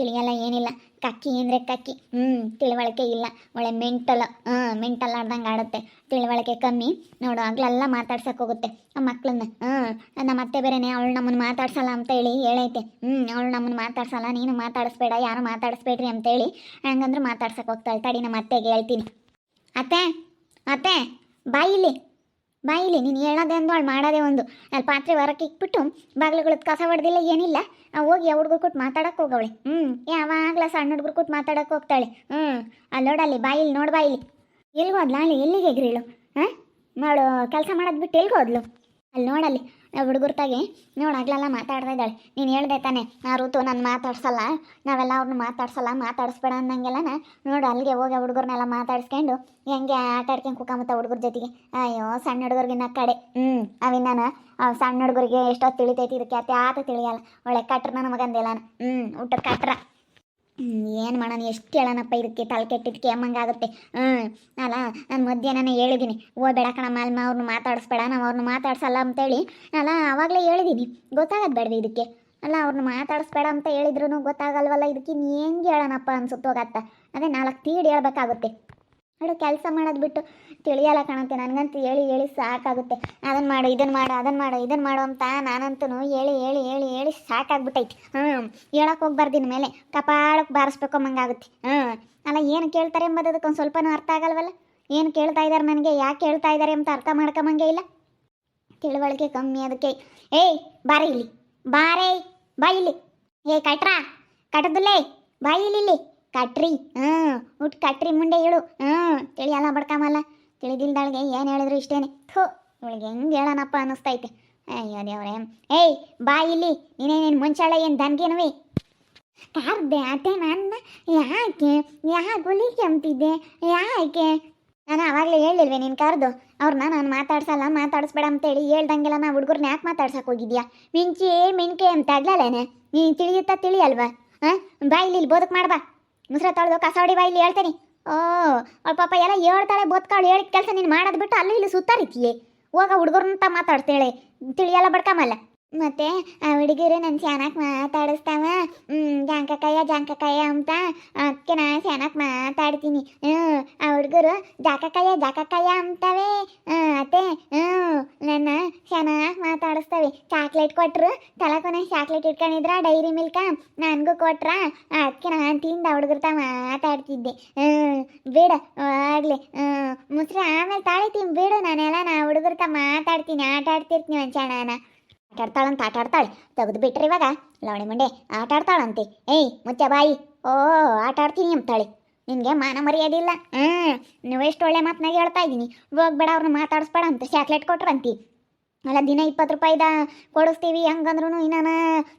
ತಿಳಿಯಲ್ಲ, ಏನಿಲ್ಲ. ಕಕ್ಕಿ ಅಂದರೆ ಕಕ್ಕಿ. ಹ್ಞೂ ತಿಳುವಳಿಕೆ ಇಲ್ಲ. ಒಳ್ಳೆ ಮೆಂಟಲ್ ಹಾಂ ಮೆಂಟಲ್ ಆಡ್ದಂಗೆ ಆಡುತ್ತೆ. ತಿಳುವಳಿಕೆ ಕಮ್ಮಿ. ನೋಡು ಆಗ್ಲೆಲ್ಲ ಮಾತಾಡ್ಸಕ್ಕೆ ಹೋಗುತ್ತೆ. ಆ ಮಕ್ಳನ್ನ ಹಾಂ ನಮ್ಮ ಅತ್ತೆ ಬೇರೆನೆ, ಅವಳು ನಮ್ಮನ್ನು ಮಾತಾಡ್ಸಲ್ಲ ಅಂತ ಹೇಳಿ ಹೇಳೈತೆ. ಹ್ಞೂ ಅವಳು ನಮ್ಮನ್ನು ಮಾತಾಡ್ಸಲ್ಲ, ನೀನು ಮಾತಾಡಿಸ್ಬೇಡ, ಯಾರು ಮಾತಾಡಿಸ್ಬೇಡ್ರಿ ಅಂತೇಳಿ ಹಂಗಂದ್ರೆ ಮಾತಾಡ್ಸಕ್ಕೆ ಹೋಗ್ತಾಳೆ. ತಡಿ ನಮ್ಮ ಅತ್ತೆಗೆ ಹೇಳ್ತೀನಿ. ಅತ್ತೆ ಅತ್ತೆ ಬಾಯಿಲಿ ಬಾಯಿಲಿ, ನೀನು ಹೇಳೋದೆ ಒಂದು, ಅವಳು ಮಾಡೋದೇ ಒಂದು. ಅಲ್ಲಿ ಪಾತ್ರೆ ಹೊರಕ್ಕೆ ಇಕ್ಬಿಟ್ಟು ಬಾಗಿಲುಗಳದ್ದು ಕಸ ಹೊಡೆದಿಲ್ಲ, ಏನಿಲ್ಲ. ಹೋಗಿ ಆ ಹುಡುಗರು ಕೊಟ್ಟು ಮಾತಾಡಕ್ಕೆ ಹೋಗವಳೆ. ಹ್ಞೂ ಯಾವಾಗಲ ಸಣ್ಣ ಹುಡುಗರು ಕೊಟ್ಟು ಮಾತಾಡಕ್ಕೆ ಹೋಗ್ತಾಳೆ. ಹ್ಞೂ ಅಲ್ಲಿ ನೋಡಲ್ಲಿ ಬಾಯಿಲಿ, ನೋಡು ಬಾಯಿಲಿ. ಎಲ್ಲಿಗೆ ಹೋದ್ಲು ಅಲ್ಲಿ? ಎಲ್ಲಿಗೆ ಎಗ್ರಿಳು? ಹಾಂ ಮಾಡು, ಕೆಲಸ ಮಾಡೋದು ಬಿಟ್ಟು ಎಲ್ಲಿಗೆ ಹೋದ್ಲು? ಅಲ್ಲಿ ನೋಡಲ್ಲಿ ಹುಡುಗರು ತಾಗಿ ನೋಡು ಆಗ್ಲೆಲ್ಲ ಮಾತಾಡ್ತಾ ಇದ್ದಾಳೆ. ನೀನು ಹೇಳ್ದೆ ತಾನೆ, ಆ ಋತು ನಾನು ಮಾತಾಡ್ಸಲ್ಲ, ನಾವೆಲ್ಲ ಅವ್ರನ್ನ ಮಾತಾಡ್ಸಲ್ಲ, ಮಾತಾಡಿಸ್ಬೇಡ ಅನ್ನಂಗೆಲ್ಲನ ನೋಡು ಅಲ್ಲಿಗೆ ಹೋಗಿ ಹುಡುಗರ್ನೆಲ್ಲ ಮಾತಾಡ್ಸ್ಕೊಂಡು ಹೆಂಗೆ ಆಟಾಡ್ಕೊಂಡು ಕುಕ್ಕಮತ್ತ ಹುಡುಗರ ಜೊತೆಗೆ. ಅಯ್ಯೋ, ಸಣ್ಣ ಹುಡುಗರಿಗಿನ್ನ ಕಡೆ. ಹ್ಞೂ ಅವಿನ್ನಾನ ಸಣ್ಣ ಹುಡುಗರಿಗೆ ಎಷ್ಟೊತ್ತು ತಿಳಿತೈತಿ, ಇದಕ್ಕೆ ಅತ್ಯಾತ ತಿಳಿಯಲ್ಲ. ಒಳ್ಳೆ ಕಟ್ರ ನನ್ನ ಮಗಂದಿಲ್ಲ ಹ್ಞೂ ಊಟ ಕಟ್ರ. ಏನು ಮಾಡೋಣ, ಎಷ್ಟು ಹೇಳೋಣಪ್ಪ ಇದಕ್ಕೆ, ತಲೆ ಕೆಟ್ಟಿದ್ದಕ್ಕೆ ಅಮ್ಮಂಗಾಗುತ್ತೆ ಹ್ಞೂ ಅಲ್ಲ, ನಾನು ಮಧ್ಯಾಹ್ನನೇ ಹೇಳಿದ್ದೀನಿ ಹೋಗ್ಬೇಡ ಕಣಮ್ಮ, ಅಲ್ಮ ಅವ್ರನ್ನ ಮಾತಾಡಿಸ್ಬೇಡ, ನಾವು ಅವ್ರನ್ನ ಮಾತಾಡ್ಸಲ್ಲ ಅಂತೇಳಿ. ಅಲ್ಲ, ಆವಾಗಲೇ ಹೇಳಿದ್ದೀನಿ ಗೊತ್ತಾಗದು ಇದಕ್ಕೆ. ಅಲ್ಲ ಅವ್ರನ್ನ ಮಾತಾಡಿಸ್ಬೇಡ ಅಂತ ಹೇಳಿದ್ರು ಗೊತ್ತಾಗಲ್ವಲ್ಲ, ಇದಕ್ಕೆ ಹೆಂಗೆ ಹೇಳೋಣಪ್ಪ ಅನ್ಸುತ್ತೋಗತ್ತ. ಅದೇ ನಾಲ್ಕು ತೀಡ್ ಹೇಳ್ಬೇಕಾಗುತ್ತೆ. ನೋಡು ಕೆಲಸ ಮಾಡೋದು ಬಿಟ್ಟು ತಿಳಿಯಲ್ಲ ಕಾಣುತ್ತೆ ನನಗಂತೂ ಹೇಳಿ ಹೇಳಿ ಸಾಕಾಗುತ್ತೆ. ಅದನ್ನು ಮಾಡು ಇದನ್ನು ಮಾಡು ಅದನ್ನು ಮಾಡು ಇದನ್ನು ಮಾಡು ಅಂತ ನಾನಂತೂ ಹೇಳಿ ಹೇಳಿ ಹೇಳಿ ಹೇಳಿ ಸಾಕಾಗ್ಬಿಟ್ಟೈತಿ. ಹ್ಞೂ ಹೇಳಕ್ಕೆ ಹೋಗ್ಬಾರ್ದಿನ ಮೇಲೆ ಕಪಾಳಕ್ಕೆ ಬಾರಿಸ್ಬೇಕು ಮಂಗಾಗುತ್ತೆ ಹ್ಞೂ ಅಲ್ಲ ಏನು ಕೇಳ್ತಾರೆ ಎಂಬುದು ಅದಕ್ಕೊಂದು ಸ್ವಲ್ಪನೂ ಅರ್ಥ ಆಗಲ್ವಲ್ಲ? ಏನು ಕೇಳ್ತಾ ಇದ್ದಾರೆ ನನಗೆ, ಯಾಕೆ ಕೇಳ್ತಾ ಇದ್ದಾರೆ ಅಂತ ಅರ್ಥ ಮಾಡ್ಕೊಂಬಂಗೆ ಇಲ್ಲ? ತಿಳುವಳಿಕೆ ಕಮ್ಮಿ ಅದಕ್ಕೆ. ಏಯ್, ಬಾರೆ ಇಲ್ಲಿ. ಬಾರೇ, ಬಾ ಇಲ್ಲಿ. ಏ ಕಟ್ರಾ ಕಟ್ಟದಲ್ಲೇ ಬಾ ಇಲ್ಲಿ ಇಲ್ಲಿ. ಕಟ್ರಿ, ಹ್ಞೂ ಉಟ್ ಕಟ್ರಿ ಮುಂಡೆ ಹೇಳು ಹ್ಞೂ ತಿಳಿಯಲ್ಲ ಬಡ್ಕಮಲ್ಲ. ತಿಳಿದಿಲ್ದಾಳ್ಗೆ ಏನು ಹೇಳಿದ್ರು ಇಷ್ಟೇನೆ. ಥೂ, ಇವಳಿಗೆ ಹೆಂಗೆ ಹೇಳೋಣಪ್ಪ ಅನ್ನಿಸ್ತೈತೆ. ಅಯ್ಯೋ ದೇವ್ರೆ. ಏಯ್, ಬಾ ಇಲ್ಲಿ, ನೀನೇನೇನು ಮುಂಚಾಳ ಏನು ದನ್ಗೇನವಿ ಕಾರ್ದೆ ಬ್ಯಾಟೆ ನನ್ನ, ಯಾಕೆ, ಯಾ ಹುಲಿ ಕೆಂಪಿದ್ದೆ ಯಾಕೆ? ನಾನು ಆವಾಗಲೇ ಹೇಳಿಲ್ವೇ ನೀನು ಕರೆದು? ಅವ್ರನ್ನ ನಾನು ಮಾತಾಡ್ಸಲ್ಲ, ಮಾತಾಡಿಸ್ಬೇಡ ಅಂತೇಳಿ ಹೇಳ್ದಂಗೆಲ್ಲ ನಾ ಹುಡುಗರ್ನ ಯಾಕೆ ಮಾತಾಡ್ಸಕ್ಕೆ ಹೋಗಿದ್ಯಾ? ಮಿಂಚಿ, ಮಿಂಕೆ ಅಂತ ಆಗ್ಲಲೇನೆ ನೀನು ತಿಳಿಯುತ್ತಾ ತಿಳಿಯಲ್ವಾ? ಹಾಂ ಬಾಯಿಲಿ ಇಲ್ಲಿ ಬೋದಕ್ ಮಾಡ್ಬಾ. ಮುಸ್ರೆ ತೊಳೆದು ಕಸ ಹೊಡಿವ ಇಲ್ಲಿ ಹೇಳ್ತೀನಿ. ಓ, ಅವಳ ಪಾಪ ಎಲ್ಲ ಹೇಳ್ತಾಳೆ ಬೋದ್ಕಾಳು ಹೇಳಿದ ಕೆಲಸ ನೀನು ಮಾಡೋದು ಬಿಟ್ಟು ಅಲ್ಲಿ ಇಲ್ಲಿ ಸುತ್ತಾರಿತೀಯೇ ಹೋಗ ಹುಡುಗರ್ನಂತ ಮಾತಾಡ್ತೇಳೆ. ತಿಳಿಯಲ್ಲ ಬಡ್ಕಮಲ್ಲ. ಮತ್ತೆ, ಆ, ಹುಡುಗಿರು ನನ್ನ ಚೆನ್ನಾಗಿ ಮಾತಾಡಿಸ್ತಾವ. ಜಾಂಕಕಾಯ ಜಾಂಕಕಾಯ ಅಂತ. ಅದಕ್ಕೆ ನಾ ಚೆನ್ನಾಗಿ ಮಾತಾಡ್ತೀನಿ. ಹ್ಞೂ ಆ ಹುಡುಗರು ಜಾಕಕಾಯ ಜಾಕಕಾಯ ಅಂತವೆ. ಅತ್ತೆ ಹ್ಞೂ ನನ್ನ ಚೆನ್ನಾಗಿ ಮಾತಾಡಿಸ್ತವೆ. ಚಾಕ್ಲೇಟ್ ಕೊಟ್ರು. ತಲಕೊನೆ ಚಾಕ್ಲೇಟ್ ಇಟ್ಕೊಂಡಿದ್ರ, ಡೈರಿ ಮಿಲ್ಕ? ನನಗೂ ಕೊಟ್ರ? ಅದಕ್ಕೆ ನಾನು ತಿಂದ ತ ಮಾತಾಡ್ತಿದ್ದೆ. ಹ್ಞೂ ಬೇಡ, ಆಗ್ಲಿ. ಹ್ಞೂ ಮುಸ್ರೆ ಆಮೇಲೆ ತಾಳಿತೀನಿ. ಬಿಡು, ನಾನೆಲ್ಲ ನಾ ಹುಡುಗರ್ತ ಮಾತಾಡ್ತೀನಿ. ಆಟ ಆಡ್ತಿರ್ತೀನಿ ಆಟ ಆಡ್ತಾಳಂತ ಆಟ ಆಡ್ತಾಳೆ ತೆಗೆದು ಬಿಟ್ರೆ ಇವಾಗ ಲವಣಿ ಮುಂಡೆ ಆಟ ಆಡ್ತಾಳಂತೆ ಏಯ್ ಮುಚ್ಚ ಬಾಯಿ. ಓ ಆಟ ಆಡ್ತೀನಿ ಅಂತಾಳೆ. ನಿನಗೆ ಮಾನ ಮರ್ಯಾದಿಲ್ಲ ನೀವು ಎಷ್ಟು ಒಳ್ಳೆ ಮಾತನಾಗ ಹೇಳ್ತಾ ಇದ್ದೀನಿ. ಹೋಗ್ಬೇಡ, ಅವ್ರನ್ನ ಮಾತಾಡಿಸ್ಬೇಡ ಅಂತ ಚಾಕ್ಲೇಟ್ ಕೊಟ್ರಂತಿ. ಅಲ್ಲ, ದಿನ ಇಪ್ಪತ್ತು ರೂಪಾಯಿದ ಕೊಡಿಸ್ತೀವಿ ಹಂಗಂದ್ರೂ ಇನ್ನ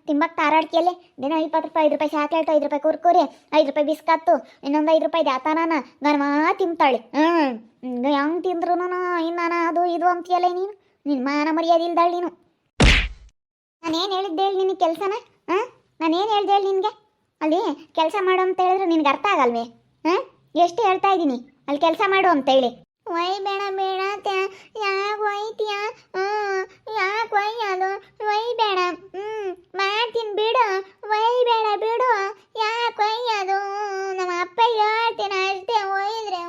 ತಿಂಬಕ್ಕೆ ತಾರಾಡ್ಕಿಯಲ್ಲೇ ದಿನ ಇಪ್ಪತ್ತು ರೂಪಾಯಿ, ಐದು ರೂಪಾಯಿ ಚಾಕ್ಲೇಟ್, ಐದು ರೂಪಾಯಿ ಕುರ್ಕುರಿ, ಐದು ರೂಪಾಯಿ ಬಿಸ್ಕತ್ತು, ಇನ್ನೊಂದು ಐದು ರೂಪಾಯಿ ದಾತಾನ ಗನ್ಮಾ ತಿಂತಾಳೆ. ಹ್ಞೂ ಹೆಂಗೆ ತಿಂದ್ರು ಇನ್ನಾನ ಅದು ಇದು ಅಂತೀಯಲ್ಲೇ ನೀನು. ನಿನ್ನ ಮಾನ ಮರ್ಯಾದೆ ಇಲ್ದಾಳೆ ನೀನು. ನಾನೇನು ಹೇಳಿದ್ದೆ ಹೇಳಿ ನಿನಗೆ ಕೆಲಸನ? ಹಾಂ? ನಾನೇನು ಹೇಳ್ದೆ ಹೇಳಿ ನಿನಗೆ? ಅಲ್ಲಿ ಕೆಲಸ ಮಾಡು ಅಂತ ಹೇಳಿದ್ರೆ ನಿನಗೆ ಅರ್ಥ ಆಗಲ್ವೇ? ಹಾಂ? ಎಷ್ಟು ಹೇಳ್ತಾ ಇದ್ದೀನಿ? ಅಲ್ಲಿ ಕೆಲಸ ಮಾಡು ಅಂತ ಹೇಳಿ. ಒಯ್ ಬೇಡ ಬೇಡ ಯಾಕೆ ಒಯ್ತೀಯ ಯಾಕೆ ಒಯ್ಯೋದು ಒಯ್ ಬೇಡ. ಹ್ಞೂ ಮಾಡ್ತೀನಿ ಬಿಡು. ಒಯ್ ಬೇಡ ಬಿಡು. ಯಾಕೆ ಒಯ್ಯೋದು ನಮ್ಮ ಅಪ್ಪ ಹೇಳ್ತೀನಿ ಅಷ್ಟೇ ಒಯ್ದ್ರೆ.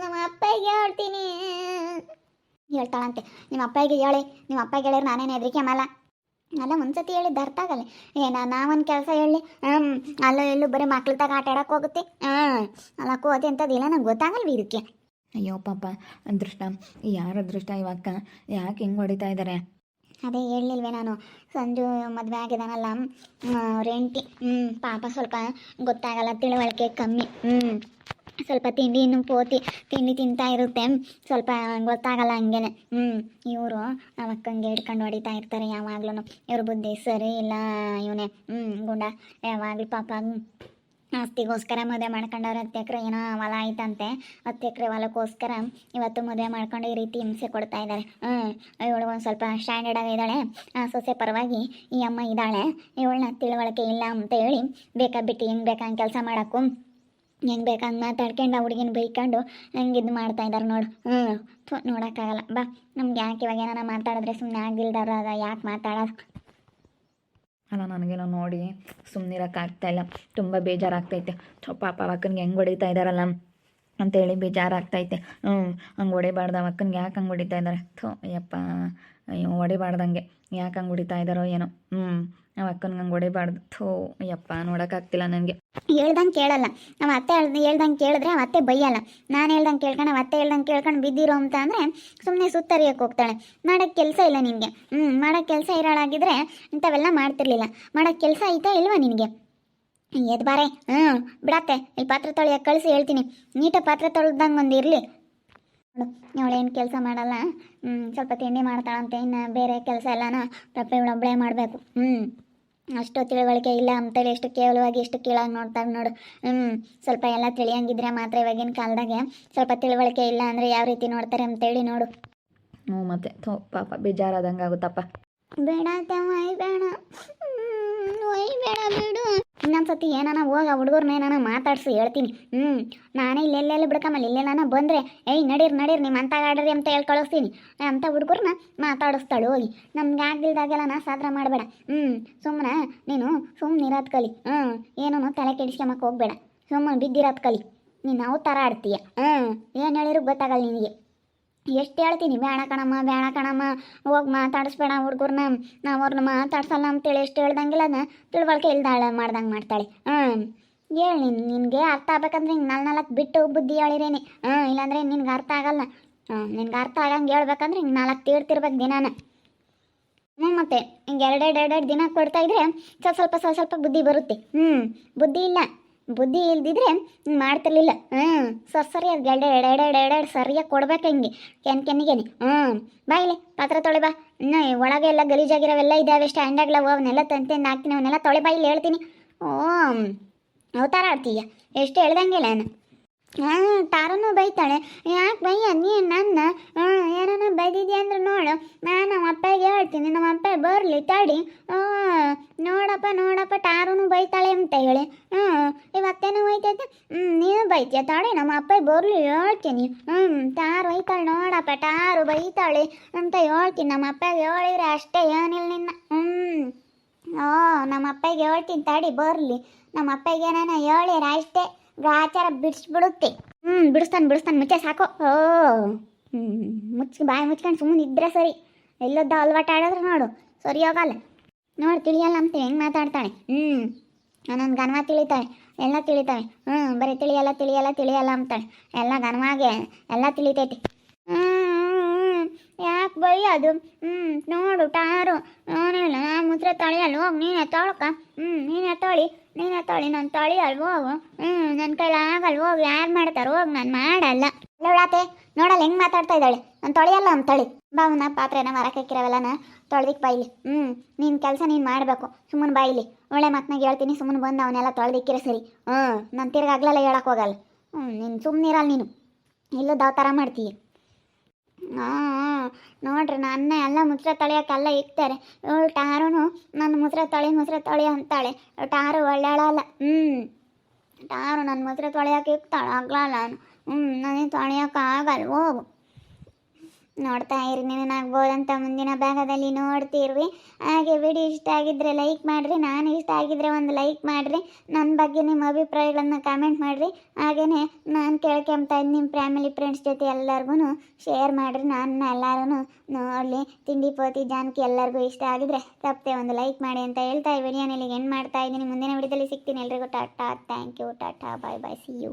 ನಮ್ಮ ಅಪ್ಪಗೆ ಹೇಳ್ತೀನಿ. ಹೇಳ್ತಾಳಂತೆ. ನಿಮ್ಮ ಅಪ್ಪಗೆ ಹೇಳಿ. ನಿಮ್ಮ ಅಪ್ಪಗೆ ಹೇಳಿದ್ರೆ ನಾನೇನು ಹೆದರಿಕೆ ಮಾಡಲ್ಲ. ಅಲ್ಲ ಒಂದ್ಸತಿ ಹೇಳಿದ್ದು ಅರ್ಥ ಆಗಲ್ಲ ಏನ ನಾವೊಂದು ಕೆಲಸ ಹೇಳಿ ಹ್ಞೂ ಅಲ್ಲೋ ಎಲ್ಲೂ ಬರೀ ಮಕ್ಳ ತಗ ಆಟ ಆಡಕ್ಕೆ ಹೋಗುತ್ತೆ. ಹಾಂ ಅಲ್ಲ ಕೋತಿ ಅಂತದಿಲ್ಲ ನಂಗೆ ಗೊತ್ತಾಗಲ್ವಿ ಇದಕ್ಕೆ. ಅಯ್ಯೋ ಪಾಪ ಅದೃಷ್ಟ. ಯಾರ ಅದೃಷ್ಟ ಇವಕ್ಕ ಯಾಕೆ ಹಿಂಗೆ ಹೊಡಿತಾ ಇದ್ದಾರೆ ಅದೇ ಹೇಳಿಲ್ವೇ ನಾನು. ಸಂಜು ಮದುವೆ ಆಗಿದಾನಲ್ಲ ಅವ್ರ ಹೆಂಡ್ತಿ ಹ್ಞೂ ಪಾಪ ಸ್ವಲ್ಪ ಗೊತ್ತಾಗಲ್ಲ ತಿಳುವಳಿಕೆ ಕಮ್ಮಿ ಹ್ಞೂ ಸ್ವಲ್ಪ ತಿಂಡಿ ಇನ್ನು ಪೋತಿ, ತಿಂಡಿ ತಿಂತಾ ಇರುತ್ತೆ. ಸ್ವಲ್ಪ ಗೊತ್ತಾಗಲ್ಲ ಹಂಗೇನೆ. ಹ್ಞೂ ಇವರು ನಮ್ಮ ಅಕ್ಕಂಗೆ ಹಿಡ್ಕೊಂಡು ಹೊಡಿತಾ ಇರ್ತಾರೆ ಯಾವಾಗ್ಲೂ ಇವ್ರ ಬುದ್ಧಿ ಸರಿ ಇಲ್ಲ ಇವನೇ. ಹ್ಞೂ ಗುಂಡ. ಯಾವಾಗಲೂ ಪಾಪ ಆಸ್ತಿಗೋಸ್ಕರ ಮದುವೆ ಮಾಡ್ಕೊಂಡವ್ರು ಹತ್ತು ಎಕರೆ ಏನೋ ಹೊಲ ಐತಂತೆ. ಹತ್ತು ಎಕರೆ ಹೊಲಕ್ಕೋಸ್ಕರ ಇವತ್ತು ಮದುವೆ ಮಾಡ್ಕೊಂಡು ಈ ರೀತಿ ಹಿಂಸೆ ಕೊಡ್ತಾ ಇದ್ದಾರೆ ಹ್ಞೂ ಇವಳು ಒಂದು ಸ್ವಲ್ಪ ಸ್ಟ್ಯಾಂಡರ್ಡ್ ಆಗಿದ್ದಾಳೆ ಆ, ಸೊಸೆ ಪರವಾಗಿ ಈ ಅಮ್ಮ ಇದ್ದಾಳೆ ಇವಳನ್ನ ತಿಳುವಳಿಕೆ ಇಲ್ಲ ಅಂತ ಹೇಳಿ ಬೇಕಾ ಬಿಟ್ಟು ಹೆಂಗೆ ಬೇಕಂಗೆ ಕೆಲಸ ಮಾಡೋಕ್ಕೂ ಹೆಂಗೆ ಬೇಕಂಗೆ ಮಾತಾಡ್ಕೊಂಡು ಆ ಹುಡುಗಿನ ಬೈಕೊಂಡು ಹಂಗೆ ಇದು ಮಾಡ್ತಾ ಇದ್ದಾರೆ ನೋಡು. ಹ್ಞೂ ಥು, ನೋಡೋಕ್ಕಾಗಲ್ಲ. ಬಾ. ನಮ್ಗೆ ಯಾಕೆ ಇವಾಗ ಏನಾರ ಮಾತಾಡಿದ್ರೆ ಸುಮ್ಮನೆ ಆಗಿಲ್ದಾರ ಅದ ಯಾಕೆ ಮಾತಾಡೋದು? ಅಲ್ಲ, ನನಗೇನೋ ನೋಡಿ ಸುಮ್ಮನಿರೋಕ್ಕಾಗ್ತಾಯಿಲ್ಲ ತುಂಬ ಬೇಜಾರಾಗ್ತೈತೆ. ಪಾಪ ಅಕ್ಕನಿಗೆ ಹೆಂಗೆ ಹೊಡಿತಾ ಇದ್ದಾರಲ್ಲ ಅಂತೇಳಿ ಬೇಜಾರಾಗ್ತೈತೆ. ಹ್ಞೂ ಹಂಗೆ ಹೊಡಿಬಾರ್ದು ಅಕ್ಕನಿಗೆ ಯಾಕೆ ಹಂಗೆ ಹೊಡಿತಾ ಇದ್ದಾರೆ ಥೋ, ಅಯ್ಯಪ್ಪ, ಅಯ್ಯೋ, ಹೊಡಿಬಾರ್ದಂಗೆ. ಯಾಕೆ ಹಂಗೆ ಹೊಡಿತಾ ಇದ್ದಾರೋ ಏನೋ. ಹ್ಞೂ ನಾವು ಅಕ್ಕನಿಗೆ ಹಂಗೆ ಹೊಡಿಬಾರ್ದು. ಥೋ, ಅಯ್ಯಪ್ಪ ನೋಡೋಕ್ಕಾಗ್ತಿಲ್ಲ ನನಗೆ. ಹೇಳ್ದಂಗೆ ಕೇಳಲ್ಲ. ನಮ್ಮ ಅತ್ತೆ ಹೇಳ್ದ ಹೇಳ್ದಂಗೆ ಕೇಳಿದ್ರೆ ಅತ್ತೆ ಬೈಯಲ್ಲ. ನಾನು ಹೇಳ್ದಂಗೆ ಕೇಳ್ಕೊಂಡು ಅತ್ತೆ ಹೇಳ್ದಂಗೆ ಕೇಳ್ಕೊಂಡು ಬಿದ್ದಿರೋ ಅಂತ ಅಂದರೆ ಸುಮ್ಮನೆ ಸುತ್ತರಿಯಕ್ಕೆ ಹೋಗ್ತಾಳೆ. ಮಾಡೋಕ್ಕೆ ಕೆಲಸ ಇಲ್ಲ ನಿನಗೆ. ಹ್ಞೂ ಮಾಡೋಕ್ಕೆ ಕೆಲಸ ಇರೋಳಾಗಿದ್ದರೆ ಇಂಥವೆಲ್ಲ ಮಾಡ್ತಿರ್ಲಿಲ್ಲ. ಮಾಡೋಕ್ಕೆ ಕೆಲಸ ಐತಾ ಇಲ್ವಾ ನಿನಗೆ? ಎದ್ ಬಾರೆ. ಹ್ಞೂ ಬಿಡತ್ತೆ. ಇಲ್ಲಿ ಪಾತ್ರೆ ತೊಳೆಯಕ್ಕೆ ಕಳಿಸಿ ಹೇಳ್ತೀನಿ. ನೀಟಾಗಿ ಪಾತ್ರೆ ತೊಳೆದಂಗೆ ಒಂದು ಇರಲಿ. ಅವಳೇನು ಕೆಲಸ ಮಾಡಲ್ಲ. ಹ್ಞೂ ಸ್ವಲ್ಪ ತಿಂಡಿ ಮಾಡ್ತಾಳಂತೆ. ಇನ್ನು ಬೇರೆ ಕೆಲಸ ಎಲ್ಲನ ತಪ್ಪೆ ಇವಳೊಬ್ಬಳೇ ಮಾಡಬೇಕು. ಹ್ಞೂ ಅಷ್ಟು ತಿಳುವಳಿಕೆ ಇಲ್ಲ ಅಂತೇಳಿ ಎಷ್ಟು ಕೇವಲವಾಗಿ ಎಷ್ಟು ಕೀಳಾಗಿ ನೋಡ್ತಾರೆ ನೋಡು. ಹ್ಞೂ ಸ್ವಲ್ಪ ಎಲ್ಲ ತಿಳಿಯಂಗಿದ್ರೆ ಮಾತ್ರ ಇವಾಗಿನ ಕಾಲದಾಗೆ ಸ್ವಲ್ಪ ತಿಳುವಳಿಕೆ ಇಲ್ಲ ಅಂದರೆ ಯಾವ ರೀತಿ ನೋಡ್ತಾರೆ ಅಂತೇಳಿ ನೋಡು. ಹ್ಞೂ ಮತ್ತೆ ಥೋ ಪಾಪ ಬೇಜಾರಾದಂಗೆ ಆಗುತ್ತಪ್ಪ. ಬೇಡ ತಮ್ಮ ಬಿಡು. ಇನ್ನೊಂದ್ಸತಿ ಏನಾನ ಹೋಗ ಹುಡುಗರ್ನ ಏನಾನ ಮಾತಾಡ್ಸಿ ಹೇಳ್ತೀನಿ. ಹ್ಞೂ ನಾನೇ ಇಲ್ಲೆಲ್ಲೆಲ್ಲ ಬಿಡ್ಕಮ್ಮಲ್ಲ ಇಲ್ಲೆಲ್ಲಾನ ಬಂದರೆ, ಏಯ್, ನಡೀರಿ ನಡೀರಿ ನಿಮ್ಮ ಅಂತ ಆಡ್ರಿ ಅಂತ ಹೇಳಿ ಕಳಿಸ್ತೀನಿ. ಅಂಥ ಹುಡುಗರ್ನ ಮಾತಾಡಿಸ್ತಾಳು ಹೋಗಿ. ನಮ್ಗೆ ಆಗ್ದಿಲ್ದಾಗೆಲ್ಲ ನಾ ಸಾದ್ರ ಮಾಡಬೇಡ. ಹ್ಞೂ ಸುಮ್ಮನೆ ನೀನು ಸುಮ್ಮನೆ ಇರೋದು ಕಲಿ. ಹ್ಞೂ ಏನೂ ತಲೆ ಕೆಡಿಸ್ಕೊಂಬಕ್ಕೆ ಹೋಗ್ಬೇಡ. ಸುಮ್ಮನೆ ಬಿದ್ದಿರೋದು ಕಲಿ. ನೀನು ಅವತಾರ ಆಡ್ತೀಯ. ಹ್ಞೂ ಏನು ಹೇಳಿದ್ರು ಗೊತ್ತಾಗಲ್ಲ ನಿನಗೆ. ಎಷ್ಟು ಹೇಳ್ತೀನಿ? ಬೇಡ ಕಣಮ್ಮ ಬೇಡ ಕಣಮ್ಮ. ಹೋಗಿ ಮಾತಾಡಿಸ್ಬೇಡ ಹುಡುಗರ್ನ. ನಾವು ಅವ್ರನ್ನ ಮಾತಾಡ್ಸಲ್ಲ ಅಂತೇಳಿ ಎಷ್ಟು ಹೇಳ್ದಂಗಿಲ್ಲ ಅದನ್ನ ತಿಳುವಳಿಕೆ ಇಲ್ದಾಳ ಮಾಡ್ದಂಗೆ ಮಾಡ್ತಾಳೆ. ಹ್ಞೂ ಹೇಳಿ ನೀನು, ನಿನಗೆ ಅರ್ಥ ಆಗ್ಬೇಕಂದ್ರೆ ಹಿಂಗೆ ನಾಲ್ಕು ನಾಲ್ಕು ಬಿಟ್ಟು ಬುದ್ಧಿ ಹೇಳಿರೇನೆ. ಹಾಂ ಇಲ್ಲಾಂದ್ರೆ ನಿನ್ಗೆ ಅರ್ಥ ಆಗಲ್ಲ. ಹಾಂ ನಿನ್ಗೆ ಅರ್ಥ ಆಗಂಗೆ ಹೇಳ್ಬೇಕಂದ್ರೆ ಹಿಂಗೆ ನಾಲ್ಕು ತೀಡ್ತಿರ್ಬೇಕು ದಿನಾನ. ಹ್ಞೂ ಮತ್ತೆ ಹಿಂಗೆ ಎರಡೆರಡು ಎರಡೆರಡು ದಿನ ಕೊಡ್ತಾ ಇದ್ರೆ ಸ್ವಲ್ಪ ಸ್ವಲ್ಪ ಸ್ವಲ್ಪ ಸ್ವಲ್ಪ ಬುದ್ಧಿ ಬರುತ್ತೆ. ಹ್ಞೂ ಬುದ್ಧಿ ಇಲ್ಲ. ಬುದ್ಧಿ ಇಲ್ದಿದ್ರೆ ಮಾಡ್ತಿರ್ಲಿಲ್ಲ. ಹ್ಞೂ ಸರ್ ಎಡೆ ಎರಡು ಎರಡು ಎರಡು ಎರಡು ಸರಿಯಾಗಿ ಕೊಡ್ಬೇಕು ಹಿಂಗೆ? ಕೆನ್, ಕೆನ್ನಿಗೆನೆ. ಹ್ಞೂ ಬಾ ಇಲ್ಲಿ, ಪಾತ್ರೆ ತೊಳೆ ಬಾ. ಇನ್ನೂ ಒಳಗೆ ಎಲ್ಲ ಗಲೀಜಾಗಿರೋವೆಲ್ಲ ಇದ್ದಾವೆ ಸ್ಟ್ಯಾಂಡಾಗ್ಲ ಅವನ್ನೆಲ್ಲ ತಂತಂದು ಹಾಕ್ತೀನಿ, ಅವನ್ನೆಲ್ಲ ತೊಳೆ ಬಾ, ಇಲ್ಲಿ ಹೇಳ್ತೀನಿ. ಓ, ಅವತಾರ ಆಡ್ತೀಯ? ಎಷ್ಟು ಹೇಳ್ದಂಗಿಲ್ಲ ನಾನು ಹಾಂ ತಾರನು ಬೈತಾಳೆ. ಯಾಕೆ ಬೈಯ? ನೀ ನನ್ನ ಏನಾನ ಬೈದಿದ್ಯಾ ಅಂದ್ರೆ ನೋಡು. ನಾನು ನಮ್ಮ ಅಪ್ಪಗೆ ಹೇಳ್ತೀನಿ, ನಮ್ಮ ಅಪ್ಪ ಬರಲಿ, ತಡಿ. ನೋಡಪ್ಪ ನೋಡಪ್ಪ, ಟಾರುನು ಬೈತಾಳೆ ಅಂತ ಹೇಳಿ. ಹ್ಞೂ ಇವತ್ತೇನೋ ಹೋಯ್ತೈತೆ. ಹ್ಞೂ ನೀನು ಬೈತೀಯ ತಾಳೆ ನಮ್ಮ ಅಪ್ಪ ಬರ್ಲಿ, ಹೇಳ್ತೀನಿ. ಹ್ಞೂ ಟಾರು ಬೈತಾಳೆ ನೋಡಪ್ಪ, ಟಾರು ಬೈತಾಳೆ ಅಂತ ಹೇಳ್ತೀನಿ. ನಮ್ಮ ಅಪ್ಪಗೆ ಹೇಳಿದ್ರೆ ಅಷ್ಟೇ ಏನಿಲ್ಲ ನಿನ್ನ. ಹ್ಞೂ ಓ ನಮ್ಮ ಅಪ್ಪಗೆ ಹೇಳ್ತೀನಿ ತಡಿ, ಬರಲಿ. ನಮ್ಮ ಅಪ್ಪಗೆ ನಾನು ಹೇಳಿರ ಅಷ್ಟೇ. ಗಾಚಾರ ಬಿಡಿಸ್ಬಿಡುತ್ತೆ. ಹ್ಞೂ ಬಿಡಿಸ್ತಾನೆ ಬಿಡಿಸ್ತಾನೆ, ಮುಚ್ಚೆ ಸಾಕು. ಓ. ಹ್ಞೂ ಮುಚ್ಚಿ, ಬಾಯಿ ಮುಚ್ಕೊಂಡು ಸುಮ್ಮನೆ ಇದ್ರೆ ಸರಿ. ಎಲ್ಲೊದ್ದ ಅಲ್ವಾಟ ಆಡಿದ್ರೆ ನೋಡು, ಸರಿ ಹೋಗಲ್ಲ. ನೋಡಿ, ತಿಳಿಯಲ್ಲ ಅಂತ ಹೆಂಗೆ ಮಾತಾಡ್ತಾಳೆ? ಹ್ಞೂ ನನ್ನ ಗನ್ವ ತಿಳಿತಾಳೆ, ಎಲ್ಲ ತಿಳಿತಾಳೆ. ಹ್ಞೂ ಬರೀ ತಿಳಿಯಲ್ಲ ತಿಳಿಯಲ್ಲ ತಿಳಿಯಲ್ಲ ಅಂತಾಳೆ. ಎಲ್ಲ ಗನ್ವಾಗೆ ಎಲ್ಲ ತಿಳಿತೈತಿ. ಯಾಕೆ ಬೈ ಅದು ಹ್ಞೂ ನೋಡು, ಟಾರು. ನಾನಿಲ್ಲ ನಾನು ಮುದ್ರೆ ತಳಿಯಲ್ಲ ಹೋಗಿ, ನೀನು ಎತ್ತಾಳಕ್ಕ ಹ್ಞೂ ನೀನು ಎತ್ತಾಳಿ ನೀನು ಎತ್ತಾಳಿ ನಾನು ತಾಳಿ ಹೋಗು. ಹ್ಞೂ ನನ್ನ ಕೈಲಿ ಆಗಲ್ಲ ಹೋಗಿ, ಯಾರು ಮಾಡ್ತಾರೆ, ಹೋಗಿ, ನಾನು ಮಾಡಲ್ಲ. ನೋಡಾತೆ ನೋಡಲ್ಲ ಹೆಂಗೆ ಮಾತಾಡ್ತಾ ಇದ್ದಾಳೆ? ನಾನು ತೊಳೆಯಲ್ಲ ಅಂತಳಿ ಬಾವನ ಪಾತ್ರೆನ ಮರಕ್ಕಿರವಲ್ಲನ ತೊಳೆದಿಕ್ ಬಾಯಿಲಿ ಹ್ಞೂ ನಿನ್ನ ಕೆಲಸ ನೀನು ಮಾಡಬೇಕು. ಸುಮ್ಮನೆ ಬಾಯಿಲಿ ಒಳ್ಳೆ ಮಾತನಾಗ ಹೇಳ್ತೀನಿ, ಸುಮ್ಮನೆ ಬಂದು ಅವನ್ನೆಲ್ಲ ತೊಳೆದಿಕ್ಕಿರ ಸರಿ. ಹ್ಞೂ ನಾನು ತಿರ್ಗಾಗ್ಲೆಲ್ಲ ಹೇಳಕ್ಕೆ ಹೋಗಲ್ಲ. ಹ್ಞೂ ನೀನು ಸುಮ್ಮನೆ ನೀನು ನೀನು. ಇಲ್ಲೂ ಥರ ಮಾಡ್ತೀಯ. ಹಾಂ, ನೋಡ್ರಿ, ನನ್ನ ಎಲ್ಲ ಮುಸ್ರೆ ತೊಳೆಯೋಕ್ಕೆಲ್ಲ ಇಕ್ತಾರೆ. ಇವಳು ಟಾರುನು ನನ್ನ ಮುಸ್ರೆ ತೊಳಿ ಮುಸ್ರೆ ತೊಳಿ ಅಂತಾಳೆ. ಟಾರು ಒಳ್ಳೆಳಲ್ಲ ಹ್ಞೂ ಟಾರು ನನ್ನ ಮುಸ್ರೆ ತೊಳೆಯೋಕೆ ಇಕ್ತಾಳೆ. ಆಗ್ಲಲ್ಲ ಹ್ಞೂ ನನಗೆ ತೊಳೆಯೋಕ್ಕಾಗಲ್ಲ ಹೋಗು ನೋಡ್ತಾ ಇರಿ ನೀವೇನಾಗ್ಬೋದಂತ ಮುಂದಿನ ಭಾಗದಲ್ಲಿ ನೋಡ್ತಿರ್ವಿ ಹಾಗೆ ವಿಡಿಯೋ ಇಷ್ಟ ಆಗಿದ್ರೆ ಲೈಕ್ ಮಾಡಿರಿ, ನಾನು ಇಷ್ಟ ಆಗಿದ್ರೆ ಒಂದು ಲೈಕ್ ಮಾಡಿರಿ. ನನ್ನ ಬಗ್ಗೆ ನಿಮ್ಮ ಅಭಿಪ್ರಾಯಗಳನ್ನು ಕಾಮೆಂಟ್ ಮಾಡಿರಿ. ಹಾಗೆಯೇ ನಾನು ಕೇಳ್ಕೊಂತ ನಿಮ್ಮ ಫ್ಯಾಮಿಲಿ ಫ್ರೆಂಡ್ಸ್ ಜೊತೆ ಎಲ್ಲರಿಗೂ ಶೇರ್ ಮಾಡಿರಿ. ನಾನು ಎಲ್ಲರೂ ನೋಡಲಿ, ತಿಂಡಿ ಪೋತಿ, ಜಾನಕಿ ಎಲ್ಲರಿಗೂ ಇಷ್ಟ ಆಗಿದ್ರೆ ತಪ್ಪದೆ ಒಂದು ಲೈಕ್ ಮಾಡಿ ಅಂತ ಹೇಳ್ತಾ ಈ ವಿಡಿಯೋನಲ್ಲಿ ಏನು ಮಾಡ್ತಾ ಇದ್ದೀನಿ. ಮುಂದಿನ ವಿಡಿಯೋದಲ್ಲಿ ಸಿಗ್ತೀನಿ ಎಲ್ರಿಗೂ. Tata thank you tata bye bye see you